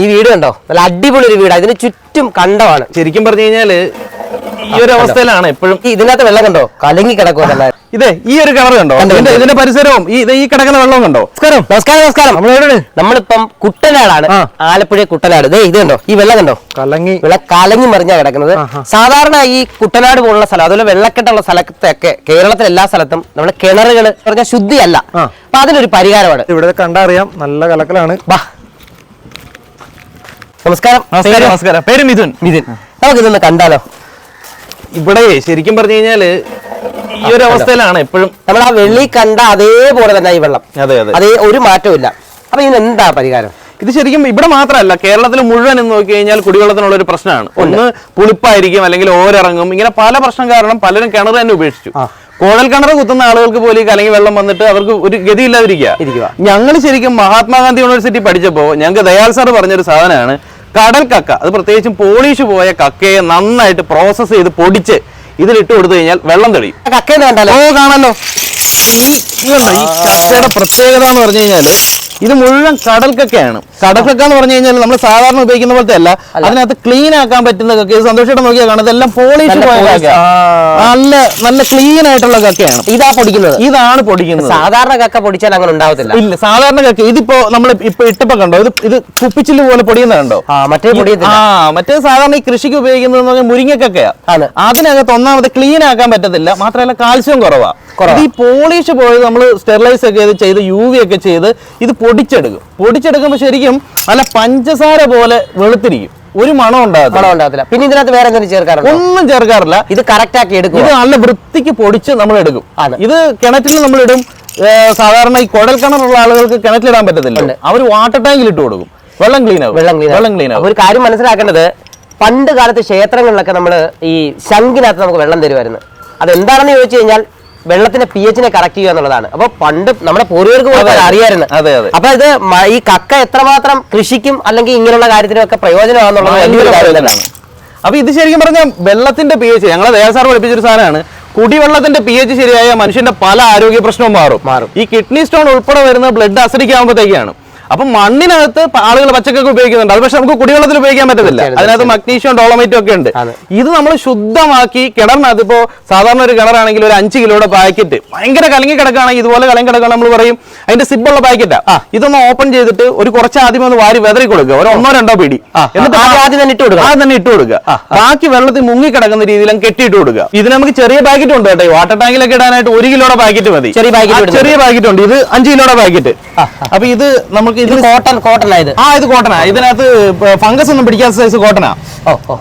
ഈ വീട് കണ്ടോ? നല്ല അടിപൊളി ഒരു വീടാണ് ഇതിന് ചുറ്റും കണ്ടമാണ്. ശരിക്കും പറഞ്ഞു കഴിഞ്ഞാൽ ഈ ഒരു അവസ്ഥയിലാണ് എപ്പോഴും. ഇതിനകത്ത് വെള്ളം കണ്ടോ? കലങ്ങി കിടക്കുക നല്ല. ഇതേ ഈ ഒരു കളർ കണ്ടോ? ഇതിന്റെ പരിസരവും ഈ ഈ കിടക്കുന്ന വെള്ളവും കണ്ടോ? നമസ്കാരം. നമസ്കാരം നമസ്കാരം. നമ്മൾ നമ്മളിപ്പം കുട്ടനാടാണ്. ആലപ്പുഴ കുട്ടനാട്. ഇതേ ഇത് കണ്ടോ? ഈ വെള്ളം കണ്ടോ? കലങ്ങി. വെള്ളം കലങ്ങി മറിഞ്ഞാ കിടക്കുന്നത്. സാധാരണ ഈ കുട്ടനാട് പോലുള്ള സ്ഥലം അതുപോലെ വെള്ളക്കെട്ടുള്ള സ്ഥലത്തൊക്കെ കേരളത്തിലെ എല്ലാ സ്ഥലത്തും നമ്മുടെ കിണറുകൾ പറഞ്ഞ ശുദ്ധിയല്ല. അപ്പൊ അതിനൊരു പരിഹാരമാണ്. ഇവിടെ കണ്ടറിയാം നല്ല കലക്കലാണ്. നമസ്കാരം. നമസ്കാരം? നമസ്കാരം. പേര് മിഥുൻ. മിഥുൻ. നമുക്ക് ഇതൊന്ന് കണ്ടാലോ? ഇവിടെ ശരിക്കും പറഞ്ഞു കഴിഞ്ഞാൽ ഈ ഒരു അവസ്ഥയിലാണ് എപ്പോഴും നമ്മൾ ആ വെള്ളി കണ്ട അതേപോലെ തന്നെ ഈ വെള്ളം. അതെ അതെ. അതേ ഒരു മാറ്റവും ഇല്ല അപ്പൊ ഇതിന് എന്താ പരിഹാരം? ഇത് ശരിക്കും ഇവിടെ മാത്രമല്ല കേരളത്തിൽ മുഴുവൻ എന്ന് നോക്കി കഴിഞ്ഞാൽ കുടിവെള്ളത്തിനുള്ള ഒരു പ്രശ്നമാണ്. ഒന്ന് പുളിപ്പായിരിക്കും അല്ലെങ്കിൽ ഓരിറങ്ങും. ഇങ്ങനെ പല പ്രശ്നം കാരണം പലരും കിണർ തന്നെ ഉപേക്ഷിച്ചു. കോഴൽ കിണർ കുത്തുന്ന ആളുകൾക്ക് പോലും ഈ കലങ്ങി വെള്ളം വന്നിട്ട് അവർക്ക് ഒരു ഗതിയില്ലാതിരിക്കുക. ഞങ്ങൾ ശരിക്കും മഹാത്മാഗാന്ധി യൂണിവേഴ്സിറ്റി പഠിച്ചപ്പോൾ ഞങ്ങൾക്ക് ദയാൽ സാർ പറഞ്ഞൊരു സാധനമാണ്. കടൽ കക്ക. അത് പ്രത്യേകിച്ചും പോളിഷ് പോയ കക്കയെ നന്നായിട്ട് പ്രോസസ്സ് ചെയ്ത് പൊടിച്ച് ഇതിലിട്ട് കൊടുത്തു കഴിഞ്ഞാൽ വെള്ളം തെളിയും. കക്കയെ കണ്ടോ, ഈ കക്കയുടെ പ്രത്യേകത എന്ന് പറഞ്ഞു കഴിഞ്ഞാൽ ഇത് മുഴുവൻ കടൽക്കൊക്കെയാണ്. കടൽക്കൊക്കെ എന്ന് പറഞ്ഞു കഴിഞ്ഞാൽ നമ്മൾ സാധാരണ ഉപയോഗിക്കുന്ന പോലത്തെ അല്ല. അതിനകത്ത് ക്ലീൻ ആക്കാൻ പറ്റുന്ന കക്ക സന്തോഷമായിട്ട് നോക്കിയാൽ കാണാം ഇതെല്ലാം പോളിഷ് നല്ല നല്ല നല്ല ക്ലീൻ ആയിട്ടുള്ള കക്കയാണ്. ഇതാ പൊടിക്കുന്നത്. ഇതാണ് പൊടിക്കുന്നത്. സാധാരണ കക്ക പൊടിച്ചാൽ അങ്ങനെ ഉണ്ടാവത്തില്ല. ഇല്ല സാധാരണ കക്ക. ഇതിപ്പോ നമ്മൾ ഇപ്പൊ ഇട്ടപ്പോ കണ്ടോ? ഇത് ഇത് കുപ്പിച്ചിൽ പോലെ പൊടിയുന്നത് കണ്ടോ? മറ്റേ പൊടി ആ മറ്റേ സാധാരണ ഈ കൃഷിക്ക് ഉപയോഗിക്കുന്നത് എന്ന് പറഞ്ഞാൽ മുരിങ്ങക്കൊക്കെയാ. ആണ്. അതിനകത്ത് ഒന്നാമത് ക്ലീൻ ആക്കാൻ പറ്റത്തില്ല. മാത്രമല്ല കാൽസ്യം കുറവാ. കുറവാ. ഇത് ഈ പോളിഷ് പോയത് നമ്മൾ സ്റ്റെറിലൈസ് ഒക്കെ ചെയ്ത് ചെയ്ത് യു വി ഒക്കെ ചെയ്ത് ഇത് പൊടിച്ചെടുക്കും. പൊടിച്ചെടുക്കുമ്പോൾ ശരിക്കും നല്ല പഞ്ചസാര പോലെ വെളുത്തിരിക്കും. ഒരു മണം ഉണ്ടാകത്തില്ല. ഉണ്ടാവത്തില്ല പിന്നെ ഇതിനകത്ത് വേറെ എന്തെങ്കിലും ചേർക്കാറുണ്ടോ? ഒന്നും ചേർക്കാറില്ല. ഇത് കറക്റ്റ് ആക്കി എടുക്കും ഇത് നല്ല വൃത്തിക്ക് പൊടിച്ച് നമ്മൾ എടുക്കും. ഇത് കിണറ്റിൽ നമ്മൾ ഇടും. സാധാരണ ഈ കുഴൽ കിണറുള്ള ആളുകൾക്ക് കിണറ്റിലിടാൻ പറ്റത്തില്ല അവർ വാട്ടർ ടാങ്കിൽ ഇട്ട് കൊടുക്കും. വെള്ളം ക്ലീൻ ആവും. വെള്ളം ക്ലീൻ വെള്ളം ക്ലീൻ ആവും. ഒരു കാര്യം മനസ്സിലാക്കേണ്ടത് പണ്ട് കാലത്ത് ക്ഷേത്രങ്ങളിലൊക്കെ നമ്മൾ ഈ ശംഖിനകത്ത് നമുക്ക് വെള്ളം തരുമായിരുന്നു. അതെന്താണെന്ന് ചോദിച്ചു കഴിഞ്ഞാൽ വെള്ളത്തിന്റെ പി എച്ചിനെ കറക്റ്റ് ചെയ്യുക എന്നുള്ളതാണ്. അപ്പൊ പണ്ട് നമ്മുടെ പൂർവികർക്ക് പോലും അറിയായിരുന്നു. അതെ, അതെ. അപ്പൊ ഇത് ഈ കക്ക എത്രമാത്രം കൃഷിക്കും അല്ലെങ്കിൽ ഇങ്ങനെയുള്ള കാര്യത്തിനും ഒക്കെ പ്രയോജനമാണെന്നുള്ളത് വലിയൊരു കാര്യം തന്നെയാണ്. അപ്പൊ ഇത് ശരിക്കും പറഞ്ഞാൽ വെള്ളത്തിന്റെ പി എച്ച് ഞങ്ങളെ ദേവസാർ സാർ പഠിപ്പിച്ചൊരു സാധനമാണ്. കുടിവെള്ളത്തിന്റെ പി എച്ച് ശരിയായ മനുഷ്യന്റെ പല ആരോഗ്യ പ്രശ്നവും മാറും. മാറും. ഈ കിഡ്നി സ്റ്റോൺ ഉൾപ്പെടെ വരുന്ന ബ്ലഡ് അസിഡിക് ആകുമ്പോഴത്തേക്കാണ് അപ്പൊ മണ്ണിനകത്ത് ആളുകൾ പച്ചക്കൊക്കെ ഉപയോഗിക്കുന്നുണ്ട്. അത് പക്ഷെ നമുക്ക് കുടിവെള്ളത്തിൽ ഉപയോഗിക്കാൻ പറ്റത്തില്ല. അതിനകത്ത് മഗ്നീഷ്യം ഡോളമൈറ്റും ഒക്കെ ഉണ്ട്. ഇത് നമ്മൾ ശുദ്ധമാക്കി കിണറിനകത്ത് ഇപ്പോ സാധാരണ ഒരു കിണറാണെങ്കിൽ ഒരു അഞ്ച് കിലോയുടെ പാക്കറ്റ് ഭയങ്കര കലങ്ങി കിടക്കുകയാണെങ്കിൽ ഇതുപോലെ കലങ്ങി കിടക്കുക നമ്മൾ പറയും. അതിന്റെ സിബുള്ള പാക്കറ്റാ. ഇതൊന്ന് ഓപ്പൺ ചെയ്തിട്ട് ഒരു കുറച്ച് ആദ്യം ഒന്ന് വാരി വെതറി കൊടുക്കുക. ഒരു ഒന്നോ രണ്ടോ പിടി. എന്നിട്ട് ആദ്യം തന്നെ ഇട്ട് കൊടുക്കുക. ആദ്യം തന്നെ ഇട്ട് കൊടുക്കുക. ബാക്കി വെള്ളത്തിൽ മുങ്ങി കിടക്കുന്ന രീതിയിലും കെട്ടിയിട്ട് കൊടുക്കുക. ഇതിന് നമുക്ക് ചെറിയ പാക്കറ്റ് ഉണ്ട് കേട്ടോ. വാട്ടർ ടാങ്കിലൊക്കെ ഇടാനായിട്ട് ഒരു കിലോയുടെ പാക്കറ്റ് മതി. ചെറിയ പാക്കറ്റ് ചെറിയ പാക്കറ്റ് ഉണ്ട്. ഇത് അഞ്ച് കിലോയുടെ പാക്കറ്റ്. അപ്പൊ ഇത് നമുക്ക് ഇത് ഇത് കോട്ടൺ കോട്ടൺ ആയത് ആ ഇത്. കോട്ടനാ ഇതിനകത്ത് ഫംഗസ് ഒന്നും പിടിക്കാത്ത സൈസ് കോട്ടനാ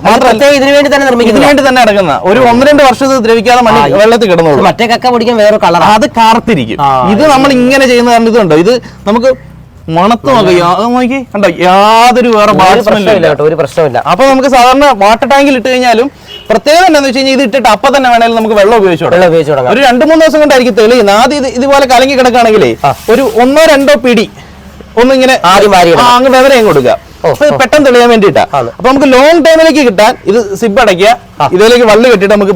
അത് ഇതിനു വേണ്ടി തന്നെ ഇതിനു വേണ്ടി തന്നെ ഒരു ഒന്ന് രണ്ട് വർഷം ഇത് ദ്രവിക്കാതെ മണ്ണി വെള്ളത്തിൽ കിടന്നോളൂ. മറ്റേ കക്ക പിടിക്കാൻ വേറെ കളർ അത് കറുത്തിരിക്കും ഇത് നമ്മൾ ഇങ്ങനെ ചെയ്യുന്ന കാരണം ഇതുണ്ടോ? ഇത് നമുക്ക് മണത്ത് നോക്കി. കണ്ടോ? യാതൊരു വേറെ ഒരു പ്രശ്നമില്ല ഒരു പ്രശ്നമില്ല. അപ്പൊ നമുക്ക് സാധാരണ വാട്ടർ ടാങ്കിൽ ഇട്ട് കഴിഞ്ഞാലും പ്രത്യേകത എന്താണെന്ന് വെച്ച് കഴിഞ്ഞാൽ ഇത് ഇട്ടിട്ട് അപ്പൊ തന്നെ വേണമെങ്കിലും നമുക്ക് വെള്ളം ഉപയോഗിച്ചു വെള്ളം ഉപയോഗിച്ച് ഒരു രണ്ട് മൂന്ന് ദിവസം കൊണ്ടായിരിക്കും തെളിയുന്നത്. ആദ്യം ഇത് ഇതുപോലെ കലങ്ങി കിടക്കുകയാണെങ്കിലേ ഒരു ഒന്നോ രണ്ടോ പിടി ഒന്നിങ്ങനെ ആദ്യം വാരി അങ്ങ് വിവരം കൊടുക്കുക. പെട്ടെന്ന് തെളിയാൻ വേണ്ടിയിട്ടാണ് അപ്പൊ നമുക്ക് ലോങ് ടൈമിലേക്ക് കിട്ടാൻ ഇത് സിബ് അടയ്ക്കുക. ഇതിലേക്ക് വള്ളി കെട്ടിട്ട് നമുക്ക്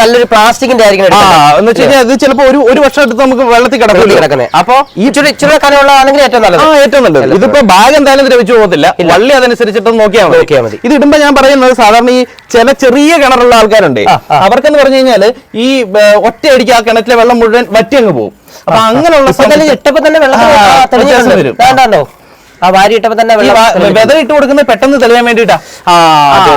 നല്ലൊരു പ്ലാസ്റ്റിക്കിന്റെ ആയിരിക്കും. എന്ന് വെച്ച് കഴിഞ്ഞാൽ ഇത് ചിലപ്പോ ഒരു ഒരു വർഷം എടുത്ത് നമുക്ക് വെള്ളത്തിൽ വെള്ളത്തിൽ കിടക്കും കിടക്കുന്നത് അപ്പൊ ഈ ചെറിയ ഇച്ചിരി കനമുള്ളതാണെങ്കിൽ ഏറ്റവും നല്ലത്. ഏറ്റവും നല്ലത്. ഇതിപ്പോ ബാഗ് എന്തായാലും ദ്രവിച്ചു പോകത്തില്ല. വള്ളി അതനുസരിച്ചിട്ട് നോക്കിയാൽ നോക്കിയാൽ മതി. ഇത് ഇടുമ്പോ ഞാൻ പറയുന്നത് സാധാരണ ഈ ചില ചെറിയ കിണറുള്ള ആൾക്കാരുണ്ട്. അവർക്കെന്ന് പറഞ്ഞു കഴിഞ്ഞാൽ ഈ ഒറ്റ ഒറ്റയടിക്ക് ആ കിണറ്റിലെ വെള്ളം മുഴുവൻ വറ്റി അങ്ങ് പോകും. അപ്പൊ അങ്ങനെയുള്ള ഇട്ടപ്പോ തന്നെ വെള്ളം. വരും. വേണ്ടല്ലോ ആ വാരി ഇട്ടപ്പോ തന്നെ. വെതർ ഇട്ട് കൊടുക്കുന്നത് പെട്ടെന്ന് തെളിയാൻ വേണ്ടിട്ടാ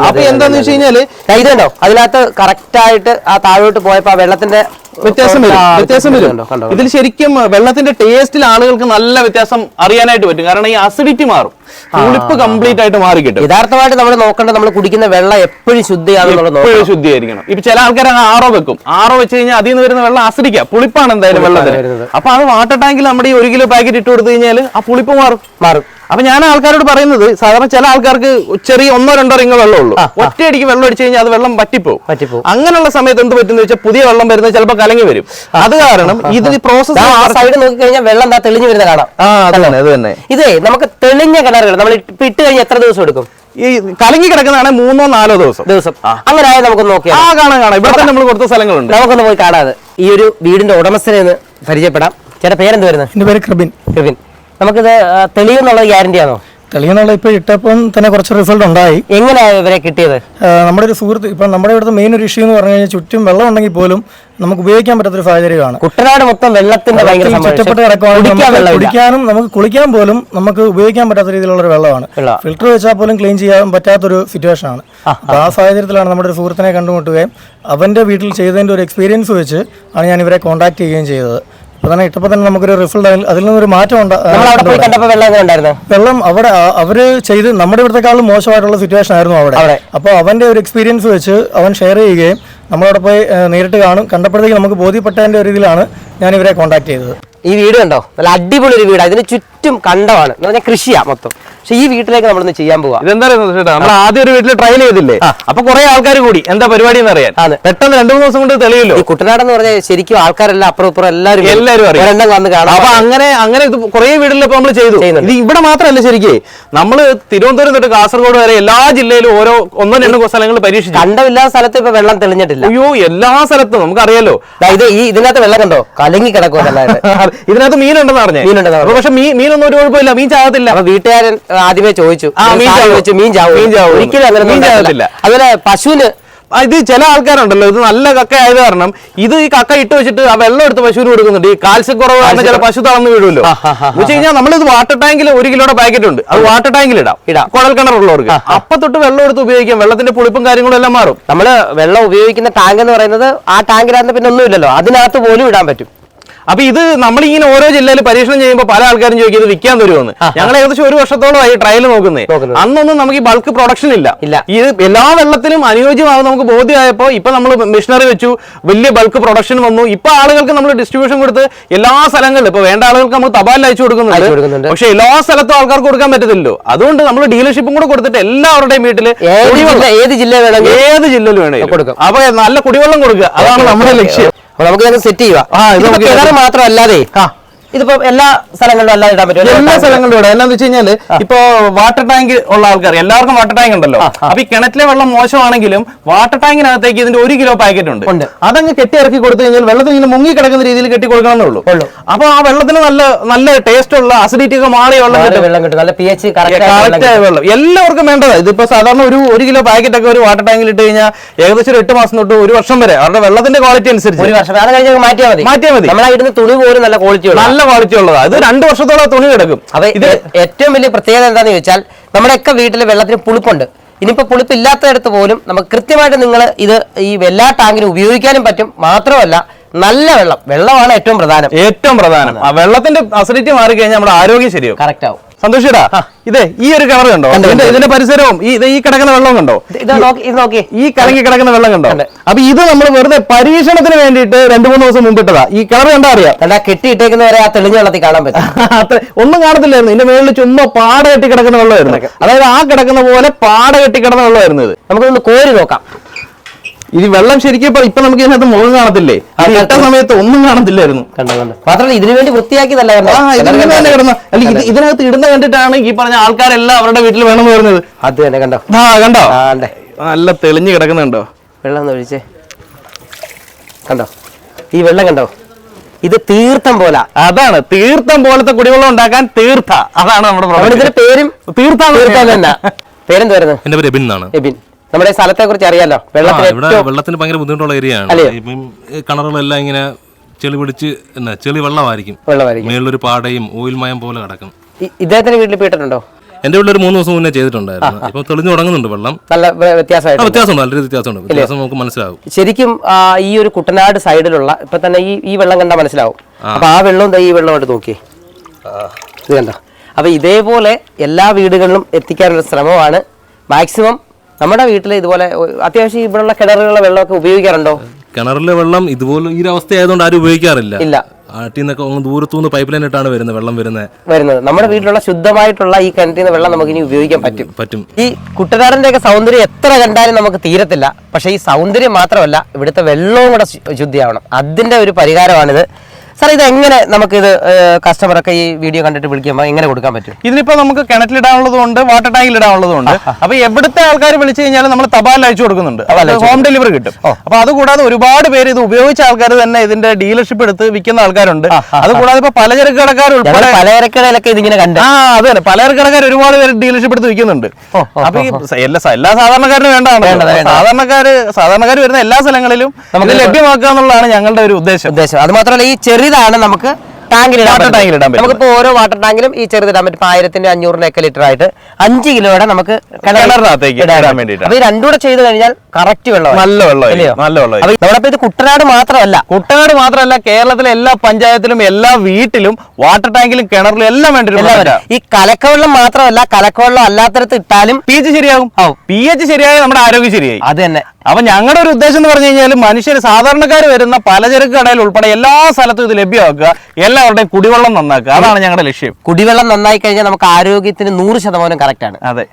അപ്പൊ എന്താന്ന് വെച്ച് കഴിഞ്ഞാൽ ഇതുണ്ടോ? അതിനകത്ത് കറക്റ്റ് ആയിട്ട് ആ താഴോട്ട് പോയപ്പോ ആ വെള്ളത്തിന്റെ വ്യത്യാസം വരും വ്യത്യാസം വരും. ഇതിൽ ശരിക്കും വെള്ളത്തിന്റെ ടേസ്റ്റിൽ ആളുകൾക്ക് നല്ല വ്യത്യാസം അറിയാനായിട്ട് പറ്റും. കാരണം ഈ അസിഡിറ്റി മാറും. പുളിപ്പ് കംപ്ലീറ്റ് ആയിട്ട് മാറി കിട്ടും. യഥാർത്ഥമായിട്ട് നമ്മൾ നോക്കേണ്ടത് നമ്മൾ കുടിക്കുന്ന വെള്ളം എപ്പോഴും ശുദ്ധിയാണെന്നുള്ളത് എപ്പോഴും ശുദ്ധീകരിക്കണം. ഇപ്പൊ ചില ആൾക്കാർ അങ്ങ് ആറോ വെക്കും. ആറോ വെച്ച് കഴിഞ്ഞാൽ അതിൽ നിന്ന് വരുന്ന വെള്ളം അസിഡിക്ക പുളിപ്പാണ് എന്തായാലും വെള്ളത്തിന്. അപ്പൊ അത് വാട്ടർ ടാങ്കിൽ നമ്മുടെ ഈ ഒരു കിലോ പാക്കറ്റ് ഇട്ട് കൊടുത്തു കഴിഞ്ഞാൽ ആ പുളിപ്പ് മാറും. മാറും. അപ്പൊ ഞാൻ ആൾക്കാരോട് പറയുന്നത് സാധാരണ ചില ആൾക്കാർക്ക് ചെറിയ ഒന്നോ രണ്ടോ റിങ് വെള്ളം ഉള്ളൂ ഒറ്റയടിക്ക് വെള്ളം അടിച്ചു കഴിഞ്ഞാൽ അത് വെള്ളം പറ്റിപ്പോകും പറ്റിപ്പോ അങ്ങനെയുള്ള സമയത്ത് എന്ത് പറ്റുന്ന വെച്ചാൽ പുതിയ വെള്ളം വരുന്നത് ചിലപ്പോൾ കലങ്ങി വരും. അത് കാരണം ഇത് പ്രോസസ് ആ സൈഡ് നോക്കി കഴിഞ്ഞാൽ വെള്ളം എന്താ തെളിഞ്ഞു വരുന്ന കാണാം. ആ അത് തന്നെ ഇതേ നമുക്ക് തെളിഞ്ഞ കിണറുകൾ നമ്മൾ ഇട്ട് കഴിഞ്ഞാൽ എത്ര ദിവസം എടുക്കും? ഈ കലങ്ങി കിടക്കുന്നതാണ് മൂന്നോ നാലോ ദിവസം. ദിവസം. അങ്ങനെ ആയാൽ നമുക്ക് നോക്കിയാൽ ആ കാണാം കാണാം. ഇവിടെ തന്നെ നമ്മൾ കൊടുത്ത സ്ഥലങ്ങളുണ്ട്. നമുക്കൊന്ന് പോയി കാണാതെ ഈ ഒരു വീടിന്റെ ഉടമസ്ഥനെ ഒന്ന് പരിചയപ്പെടാം. ചേട്ടാ പേരെന്ത് വരുന്നത്? എന്റെ പേര് ക്രിബിൻ കൃപിൻ. നമുക്കിത് തെളിയെന്നുള്ളത് ഗ്യാരണ്ടിയാണോ? തെളിയെന്നുള്ള ഇപ്പോൾ ഇട്ടപ്പം തന്നെ കുറച്ച് റിസൾട്ട് ഉണ്ടായി. എങ്ങനെയാണ് ഇവരെ കിട്ടിയത്? നമ്മുടെ ഒരു സുഹൃത്ത് ഇപ്പം നമ്മുടെ ഇവിടുത്തെ മെയിൻ ഒരു ഇഷ്യൂ എന്ന് പറഞ്ഞു കഴിഞ്ഞാൽ ചുറ്റും വെള്ളം ഉണ്ടെങ്കിൽ പോലും നമുക്ക് ഉപയോഗിക്കാൻ പറ്റാത്തൊരു സാഹചര്യമാണ്. കുട്ടനാട് മൊത്തം വെള്ളത്തിന്റെ ചുറ്റപ്പെട്ട് നമുക്ക് കുടിക്കാനും നമുക്ക് കുളിക്കാൻ പോലും നമുക്ക് ഉപയോഗിക്കാൻ പറ്റാത്ത രീതിയിലുള്ള ഒരു വെള്ളമാണ് ഫിൽറ്റർ വെച്ചാൽ പോലും ക്ലീൻ ചെയ്യാൻ പറ്റാത്തൊരു സിറ്റുവേഷൻ ആണ്. അപ്പോൾ ആ. സാഹചര്യത്തിലാണ് നമ്മുടെ ഒരു സുഹൃത്തിനെ കണ്ടുമുട്ടുകയും അവന്റെ വീട്ടിൽ ചെയ്തതിന്റെ ഒരു എക്സ്പീരിയൻസ് വെച്ച് ആണ് ഞാൻ ഇവരെ കോൺടാക്ട് ചെയ്യുകയും ചെയ്തത്. അപ്പോൾ തന്നെ ഇട്ടപ്പോൾ തന്നെ നമുക്കൊരു റിസൾട്ട് അതിൽ നിന്നൊരു മാറ്റം ഉണ്ടാ- വെള്ളം അവിടെ അവർ ചെയ്ത് നമ്മുടെ ഇവിടത്തെക്കാളും മോശമായിട്ടുള്ള സിറ്റുവേഷൻ ആയിരുന്നു അവിടെ. അപ്പൊ അപ്പോൾ അവന്റെ ഒരു എക്സ്പീരിയൻസ് വെച്ച് അവൻ ഷെയർ ചെയ്യുകയും നമ്മളവിടെ പോയി നേരിട്ട് കാണും. കണ്ടപ്പോഴത്തേക്ക് നമുക്ക് ബോധ്യപ്പെട്ടതിന്റെ ഒരു ഇതിലാണ് ഞാൻ ഇവരെ കോൺടാക്ട് ചെയ്തത്. ഈ വീട് കണ്ടോ? നല്ല അടിപൊളി ഒരു വീടാണ് ഇതിന് ചുറ്റും കണ്ടമാണ്. എന്ന് പറഞ്ഞാൽ കൃഷിയാ മൊത്തം. പക്ഷെ ഈ വീട്ടിലേക്ക് നമ്മളിന്ന് ചെയ്യാൻ പോവാ. ഇതെന്താ പറയുന്നത് ചേട്ടാ നമ്മൾ ആദ്യം ഒരു വീട്ടിൽ ട്രയൽ ചെയ്തില്ലേ? അപ്പൊ കുറെ ആൾക്കാർ കൂടി. എന്താ പരിപാടി എന്ന് അറിയാൻ? പെട്ടെന്ന് രണ്ടു മൂന്ന് ദിവസം കൊണ്ട് തെളിയില്ലോ? ഈ കുട്ടനാട് എന്ന് പറഞ്ഞാൽ ശരിക്കും ആൾക്കാരെല്ലാം അപ്പുറം ഇപ്പുറം എല്ലാവരും എല്ലാവരും അറിയാം. വന്ന് കാണാം അപ്പൊ അങ്ങനെ അങ്ങനെ ഇത് കുറെ വീടുകളിൽ ഇപ്പൊ നമ്മൾ ചെയ്തു. ഇത് ഇവിടെ മാത്രമല്ല ശരിക്കേ. നമ്മൾ തിരുവനന്തപുരം തൊട്ട് കാസർഗോഡ് വരെ എല്ലാ ജില്ലയിലും ഓരോ ഒന്നോ രണ്ടോ സ്ഥലങ്ങൾ പരീക്ഷിച്ചു. കണ്ടമില്ലാത്ത സ്ഥലത്ത് ഇപ്പൊ വെള്ളം തെളിഞ്ഞിട്ടില്ല. അയ്യോ എല്ലാ സ്ഥലത്തും. നമുക്കറിയാലോ. അറിയാലോ ഇത് ഈ ഇതിനകത്ത് വെള്ളം കണ്ടോ? കലങ്ങി കിടക്കുക നല്ലതായിട്ട് ഇതിനകത്ത് മീനുണ്ടെന്ന് പറഞ്ഞു. മീനുണ്ടെന്ന് പക്ഷെ മീൻ മീനൊന്നും ഒരു കുഴപ്പമില്ല. മീൻ ചാകത്തില്ല. വീട്ടുകാരൻ ആദ്യമേ ചോദിച്ചു. ആ, മീൻ ചാവും. മീൻ ചാവും? മീൻ ചാവും. ഒരിക്കലും അങ്ങനെ മീൻ ചാകത്തില്ല. അതുപോലെ പശുവിന് ഇത് ചില ആൾക്കാരുണ്ടല്ലോ ഇത് നല്ല കക്ക ആയത് കാരണം ഇത് ഈ കക്ക ഇട്ട് വെച്ചിട്ട് ആ വെള്ളം എടുത്ത് പശുവിന് കൊടുക്കുന്നുണ്ട്. ഈ കാൽസ്യക്കുറവ് കാരണം ചില പശു തളർന്നു വീഴുമല്ലോ. വെച്ച് കഴിഞ്ഞാൽ നമ്മളിത് വാട്ടർ ടാങ്കിൽ ഒരു കിലോയുടെ പാക്കറ്റ് ഉണ്ട്. അത് വാട്ടർ ടാങ്കിൽ ഇടാം. ഇടാം. കുഴൽ കിണറുള്ളവർക്ക്. അപ്പൊ തൊട്ട് വെള്ളം എടുത്ത് ഉപയോഗിക്കാം. വെള്ളത്തിന്റെ പുളിപ്പും കാര്യങ്ങളും എല്ലാം മാറും. നമ്മൾ വെള്ളം ഉപയോഗിക്കുന്ന ടാങ്ക് എന്ന് പറയുന്നത് ആ ടാങ്കിനകത്ത് പിന്നെ ഒന്നുമില്ലല്ലോ അതിനകത്ത് പോലും ഇടാൻ പറ്റും. അപ്പൊ ഇത് നമ്മളിങ്ങനെ ഓരോ ജില്ലയിൽ പരീക്ഷണം ചെയ്യുമ്പോൾ പല ആൾക്കാരും ചോദിക്കും ഇത് വിൽക്കാൻ തരുമെന്ന് ഞങ്ങൾ ഏകദേശം ഒരു വർഷത്തോളമായി ട്രയൽ നോക്കുന്നേ. നോക്കുന്നത്. അന്നൊന്നും നമുക്ക് ഈ ബൾക്ക് പ്രൊഡക്ഷൻ ഇല്ല. ഇല്ല. ഇത് എല്ലാ വെള്ളത്തിലും അനുയോജ്യമാകും നമുക്ക് ബോധ്യമായപ്പോൾ ഇപ്പൊ നമ്മൾ മെഷീനറി വെച്ചു വലിയ ബൾക്ക് പ്രൊഡക്ഷൻ വന്നു. ഇപ്പൊ ആളുകൾക്ക് നമ്മൾ ഡിസ്ട്രിബ്യൂഷൻ കൊടുത്ത് എല്ലാ സ്ഥലങ്ങളിലും ഇപ്പൊ വേണ്ട ആളുകൾക്ക് നമ്മൾ തപാലിൽ അയച്ചു കൊടുക്കുന്നുണ്ട്. പക്ഷെ എല്ലാ സ്ഥലത്തും ആൾക്കാർക്ക് കൊടുക്കാൻ പറ്റത്തില്ലല്ലോ. അതുകൊണ്ട് നമ്മൾ ഡീലർഷിപ്പും കൂടെ കൊടുത്തിട്ട് എല്ലാവരുടെയും വീട്ടിൽ ഏത് ജില്ല വേണമെങ്കിൽ ഏത് ജില്ലയിൽ കൊടുക്കും. അപ്പൊ നല്ല കുടിവെള്ളം കൊടുക്കുക. അതാണ് നമ്മുടെ ലക്ഷ്യം. അപ്പൊ നമുക്ക് സെറ്റ് ചെയ്യുക മാത്രമല്ലാതെ ആ. ഇതിപ്പോ എല്ലാ സ്ഥലങ്ങളിലും അല്ലാതെ ഇടാൻ പറ്റും എല്ലാ സ്ഥലങ്ങളിലും ഇടാം. എന്നാന്ന് വെച്ച് കഴിഞ്ഞാൽ ഇപ്പൊ വാട്ടർ ടാങ്ക് ഉള്ള ആൾക്കാർ എല്ലാവർക്കും വാട്ടർ ടാങ്ക് ഉണ്ടല്ലോ. അപ്പൊ ഈ കിണറ്റിലെ വെള്ളം മോശമാണെങ്കിലും വാട്ടർ ടാങ്കിനകത്തേക്ക് ഇതിന്റെ ഒരു കിലോ പാക്കറ്റ് ഉണ്ട്. അതങ്ങ് കെട്ടി ഇറക്കി കൊടുത്തു കഴിഞ്ഞാൽ വെള്ളത്തിൽ ഇങ്ങനെ മുങ്ങി കിടക്കുന്ന രീതിയിൽ കെട്ടി കൊടുക്കണമെന്നേ ഉള്ളൂ. അപ്പൊ ആ വെള്ളത്തിന് നല്ല നല്ല ടേസ്റ്റ് ഉള്ള അസിഡിറ്റി ഒക്കെ മാറിയ വെള്ളം നല്ല കിട്ടും. നല്ല പി എച്ച് കറക്റ്റ് ആയ വെള്ളം എല്ലാവർക്കും വേണ്ടതാ. ഇതിപ്പോ സാധാരണ ഒരു ഒരു കിലോ പാക്കറ്റ് ഒക്കെ ഒരു വാട്ടർ ടാങ്കിൽ ഇട്ട് കഴിഞ്ഞാൽ ഏകദേശം ഒരു എട്ട് മാസം തൊട്ട് ഒരു വർഷം വരെ അവരുടെ വെള്ളത്തിന്റെ ക്വാളിറ്റി അനുസരിച്ച്. ഒരു വർഷം. അത് മാറ്റിയാൽ മതി. മാറ്റിയാൽ മതി. നമ്മളാ ഇടുന്ന തുണി പോലും നല്ല ക്വാളിറ്റി നല്ല ക്വാളിറ്റി ഉള്ളതാണ് ഇത് രണ്ട് വർഷത്തോളം തുണി കിടക്കും അതെ ഇത് ഏറ്റവും വലിയ പ്രത്യേകത എന്താന്ന് ചോദിച്ചാൽ നമ്മുടെയൊക്കെ വീട്ടിൽ വെള്ളത്തിന് പുളിപ്പുണ്ട്. ഇനിയിപ്പോ പുളിപ്പില്ലാത്തടത്ത് പോലും നമുക്ക് കൃത്യമായിട്ട് നിങ്ങൾ ഇത് ഈ എല്ലാ ടാങ്കിലും ഉപയോഗിക്കാനും പറ്റും. മാത്രമല്ല നല്ല വെള്ളം. വെള്ളമാണ് ഏറ്റവും പ്രധാനം. ഏറ്റവും പ്രധാനം. ആ വെള്ളത്തിന്റെ അസിഡിറ്റി മാറി കഴിഞ്ഞാൽ നമ്മുടെ ആരോഗ്യം ശരിയാവും. കറക്റ്റ് ആവും. സന്തോഷിടാ. ഇതേ ഈ ഒരു കിണർ കണ്ടോ? ഇതിന്റെ പരിസരവും ഈ ഈ കിടക്കുന്ന വെള്ളം കണ്ടോ? ഈ കലങ്ങി കിടക്കുന്ന വെള്ളം കണ്ടോ. അപ്പൊ ഇത് നമ്മൾ വെറുതെ പരീക്ഷണത്തിന് വേണ്ടിയിട്ട് രണ്ടു മൂന്ന് ദിവസം മുമ്പിട്ടതാ. ഈ കിണർ കണ്ടാ അറിയാം. കണ്ടാ കെട്ടിയിട്ടേക്കുന്നവരെ ആ തെളിഞ്ഞ വെള്ളത്തിൽ കാണാൻ പറ്റും. അത്ര ഒന്നും കാണത്തില്ലായിരുന്നു. ഇതിന്റെ മേളിൽ ചുമ്മാ പാട കെട്ടി കിടക്കുന്ന വെള്ളമായിരുന്നു. അതായത് ആ കിടക്കുന്ന പോലെ പാട കെട്ടി കിടന്ന വെള്ളമായിരുന്നു ഇത്. നമുക്കൊന്ന് കോരി നോക്കാം. ഇത് വെള്ളം ശരിക്കും ഇപ്പൊ ഇപ്പൊ നമുക്ക് ഇതിനകത്ത് മുഖം കാണത്തില്ലേ? അത് കെട്ട സമയത്ത് ഒന്നും കാണത്തില്ലായിരുന്നു. കണ്ടോ കണ്ടോ. മാത്രമല്ല ഇതിനു വേണ്ടി വൃത്തിയാക്കിയതല്ല കണ്ടോ? ആ ഇത് ചിലർ തന്നെ കിടന്ന. അല്ല ഇത് ഇതിനകത്ത് ഇടുന്ന കണ്ടിട്ടാണ് ഈ പറഞ്ഞ ആൾക്കാരെല്ലാം അവരുടെ വീട്ടിൽ വേണമെന്ന് പറഞ്ഞത്. അത് തന്നെ കണ്ടോ? ആ കണ്ടോ? ആ നല്ല തെളിഞ്ഞു കിടക്കുന്നുണ്ടോ? വെള്ളം ഒഴിച്ചേ. കണ്ടോ? ഈ വെള്ളം കണ്ടോ? ഇത് തീർത്ഥം പോല. അതാണ് തീർത്ഥം പോലത്തെ കുടിവെള്ളം ഉണ്ടാക്കാൻ തീർത്ഥ. അതാണ് നമ്മുടെ ഇതിന്റെ പേരും തീർത്ഥം തീർത്ഥം തന്നെ. പേരെന്തായിരുന്നു വരുന്നത് എന്റെ പേര് എബിൻ എന്നാണ്. എബിൻ. നമ്മുടെ സ്ഥലത്തെ കുറിച്ച് അറിയാലോ. വെള്ളത്തിന് ഭയങ്കര ബുദ്ധിമുട്ടുള്ള ഏരിയ ആണ് കിണറുകളെല്ലാം ഇങ്ങനെ ചെളി പിടിച്ച് എന്നാ ചെളി വെള്ളമായിരിക്കും. മേളിലൊരു പാടയും ഓയിൽ മയം പോലെ കിടക്കും ഇദ്ദേഹത്തിന്റെ വീട്ടിൽ പോയിട്ടുണ്ടോ? എന്റെ വീട്ടിൽ ഒരു മൂന്ന് ദിവസം മുന്നേ ചെയ്തിട്ടുണ്ടായിരുന്നു. ഇപ്പൊ തെളിഞ്ഞു തുടങ്ങുന്നുണ്ട് വെള്ളം. നല്ല വ്യത്യാസമായിട്ട് വ്യത്യാസമുണ്ട്. നല്ല രീതിയിൽ വ്യത്യാസമുണ്ട്. വ്യത്യാസം നമുക്ക് മനസ്സിലാവും. ശരിക്കും ഈ ഒരു കുട്ടനാട് സൈഡിലുള്ള ഇപ്പൊ തന്നെ ഈ ഈ വെള്ളം കണ്ടാൽ മനസ്സിലാവും. അപ്പൊ ആ വെള്ളം ദേ ഈ വെള്ളമായിട്ട് നോക്കി ഇത് കണ്ടോ? അപ്പൊ ഇതേപോലെ എല്ലാ വീടുകളിലും എത്തിക്കാനുള്ള ശ്രമമാണ്. മാക്സിമം നമ്മുടെ വീട്ടിൽ ഇതുപോലെ അത്യാവശ്യം ഇവിടെയുള്ള കിണറുകളിലെ വെള്ളമൊക്കെ ഉപയോഗിക്കാറുണ്ടോ? കിണറിലെ വെള്ളം ഇതുപോലെ ഈ ഒരു അവസ്ഥ ആയതുകൊണ്ട് ആരും ഉപയോഗിക്കാറില്ല. ഇല്ല. ആട്ടിൽ നിന്നൊക്കെ ദൂരത്തുനിന്ന് പൈപ്പ് ലൈൻ ഇട്ടാണ് വരുന്നത് വെള്ളം വരുന്നത്. വരുന്നത്. നമ്മുടെ വീട്ടിലുള്ള ശുദ്ധമായിട്ടുള്ള ഈ കിണറ്റിൽ നിന്ന് വെള്ളം നമുക്ക് ഇനി ഉപയോഗിക്കാൻ പറ്റും. പറ്റും. ഈ കുട്ടനാടിന്റെ ഒക്കെ സൗന്ദര്യം എത്ര കണ്ടാലും നമുക്ക് തീരത്തില്ല. പക്ഷേ ഈ സൗന്ദര്യം മാത്രമല്ല ഇവിടുത്തെ വെള്ളവും കൂടെ ശുദ്ധിയാവണം. അതിന്റെ ഒരു പരിഹാരമാണിത്. സാർ ഇത് എങ്ങനെ നമുക്ക് ഇത് കസ്റ്റമറൊക്കെ ഈ വീഡിയോ കണ്ടിട്ട് വിളിക്കുമ്പോൾ എങ്ങനെ കൊടുക്കാൻ പറ്റും? ഇതിനിപ്പോ നമുക്ക് കിണറ്റിലിടാനുള്ളതുകൊണ്ട് വാട്ടർ ടാങ്കിൽ ഇടാനുള്ളതുകൊണ്ട് അപ്പോൾ അപ്പൊ എവിടുത്തെ ആൾക്കാർ വിളിച്ചു കഴിഞ്ഞാൽ നമ്മൾ തപാൽ അയച്ചു കൊടുക്കുന്നുണ്ട്. ഹോം ഡെലിവറി കിട്ടും. അപ്പോൾ അതുകൂടാതെ ഒരുപാട് പേര് ഇത് ഉപയോഗിച്ച ആൾക്കാർ തന്നെ ഇതിന്റെ ഡീലർഷിപ്പ് എടുത്ത് വിൽക്കുന്ന ആൾക്കാരുണ്ട്. അതുകൂടാതെ ഇപ്പൊ പലചരക്ക് കടക്കാർ ഉൾപ്പെടെ പലചരക്ക് പലചരക്കടയിലൊക്കെ ഇതിങ്ങനെ കണ്ട്. ആ അത് തന്നെ. പലചരക്ക് കടക്കാർ ഒരുപാട് പേര് ഡീലർഷിപ്പ് എടുത്ത് വിൽക്കുന്നുണ്ട്. അപ്പോൾ ഈ എല്ലാ എല്ലാ സാധാരണക്കാരനും വേണ്ടതാണ് സാധാരണക്കാര് സാധാരണക്കാർ വരുന്ന എല്ലാ സ്ഥലങ്ങളിലും നമുക്ക് ലഭ്യമാക്കുക എന്നുള്ളതാണ് ഞങ്ങളുടെ ഒരു ഉദ്ദേശം. ഉദ്ദേശം. അത് മാത്രമല്ല ഈ ചെറുതാണ് നമുക്ക് ടാങ്കിൽ നമുക്ക് ഇടാൻ പറ്റും. ഓരോ വാട്ടർ ടാങ്കിലും ഈ ചെറുതിടാൻ പറ്റും. ആയിരത്തിന്റെ അഞ്ഞൂറിന്റെ ഒക്കെ ലിറ്റർ ആയിട്ട്. അഞ്ച് കിലോയുടെ നമുക്ക് കിണറിനകത്തേക്ക് ഇടാൻ വേണ്ടിയിട്ട് അപ്പൊ ഈ രണ്ടും കൂടെ ചെയ്ത് കഴിഞ്ഞാൽ കറക്റ്റ് വെള്ളം നല്ല വെള്ളം നല്ല വെള്ളം നമ്മളിപ്പോ ഇത് കുട്ടനാട് മാത്രമല്ല. കുട്ടനാട് മാത്രമല്ല കേരളത്തിലെ എല്ലാ പഞ്ചായത്തിലും എല്ലാ വീട്ടിലും വാട്ടർ ടാങ്കിലും കിണറിലും എല്ലാം വേണ്ടിയിട്ടുണ്ട് ഈ കലക്കവെള്ളം മാത്രമല്ല കലക്കവെള്ളം അല്ലാത്തടത്ത് ഇട്ടാലും പി എച്ച് ശരിയാകും. പി എച്ച് ശരിയായി നമ്മുടെ ആരോഗ്യം ശരിയായി. അത് തന്നെ. അപ്പൊ ഞങ്ങളുടെ ഒരു ഉദ്ദേശം എന്ന് പറഞ്ഞു കഴിഞ്ഞാൽ മനുഷ്യർ സാധാരണക്കാർ വരുന്ന പലചരക്ക് കടയിൽ ഉൾപ്പെടെ എല്ലാ സ്ഥലത്തും ഇത് ലഭ്യമാക്കുക. എല്ലാവരുടെയും കുടിവെള്ളം നന്നാക്കുക. അതാണ് ഞങ്ങളുടെ ലക്ഷ്യം. കുടിവെള്ളം നന്നായി കഴിഞ്ഞാൽ നമുക്ക് ആരോഗ്യത്തിന് നൂറ് ശതമാനം കറക്റ്റ് ആണ്. അതെ.